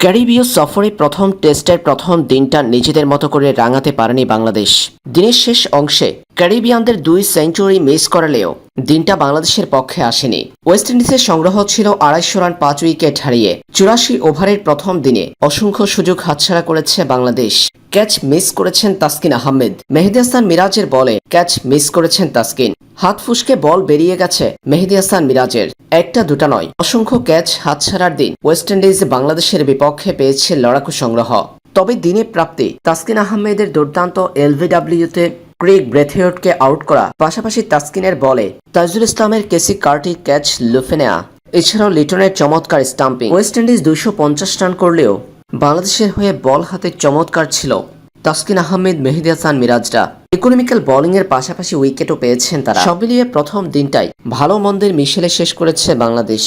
ক্যারিবীয় সফরে প্রথম টেস্টের প্রথম দিনটা নিজেদের মতো করে রাঙাতে পারেনি বাংলাদেশ। দিনের শেষ অংশে ক্যারিবিয়ানদের দুই সেঞ্চুরি মিস করালেও দিনটা বাংলাদেশের পক্ষে আসেনি। ওয়েস্ট ইন্ডিজের সংগ্রহ ছিল আড়াইশো রান, পাঁচ উইকেট হারিয়ে চুরাশি ওভারের প্রথম দিনে অসংখ্য সুযোগ হাতছাড়া করেছে বাংলাদেশ। ক্যাচ মিস করেছেন তাসকিন আহমেদ। মেহেদি হাসান মিরাজের বলে ক্যাচ মিস করেছেন তাসকিন। হাত ফুসকে বল বেরিয়ে গেছে মেহেদি হাসান মিরাজের। একটা দুটা নয়। অসংখ্য ক্যাচ হাতছাড়ার দিন ওয়েস্ট ইন্ডিজ বাংলাদেশের বিপক্ষে পেয়েছে লড়াকু সংগ্রহ। তবে দিনে প্রাপ্তি, তাসকিন আহমেদের দুর্দান্ত এলভিডব্লিউতে ক্রিক ব্রেথিয়টকে আউট করা, পাশাপাশি তাসকিনের বলে তাজুল ইসলামের কেসি কার্টি ক্যাচ লুফে নেয়া। এছাড়াও লিটনের চমৎকার স্টাম্পিং। ওয়েস্ট ইন্ডিজ পঞ্চাশ রান করলেও বাংলাদেশের হয়ে বল হাতে চমৎকার ছিল। তাসকিন আহমেদ, মেহেদি হাসান, মিরাজরা। ইকোনমিক্যাল বোলিং এর পাশাপাশি উইকেটও পেয়েছেন তারা। সব মিলিয়ে প্রথম দিনটাই ভালো মন্দের মিশেলে শেষ করেছে বাংলাদেশ।